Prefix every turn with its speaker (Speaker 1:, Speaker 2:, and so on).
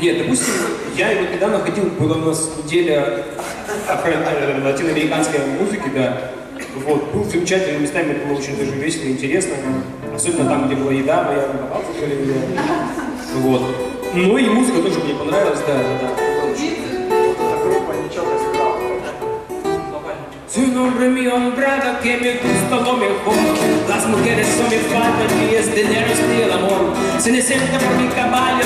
Speaker 1: Нет, допустим, я вот недавно ходил, была у нас неделя э, латиноамериканской музыки, да. Вот, был замечательный, местами, было очень даже весело интересно. Особенно там, где была еда, моя попался, Вот. Ну и музыка тоже мне понравилась, да, да, да. Soy un hombre mi hombrada que me gusta lo mejor Las mujeres son mi falta y es dinero y el amor Se necesita por mi caballo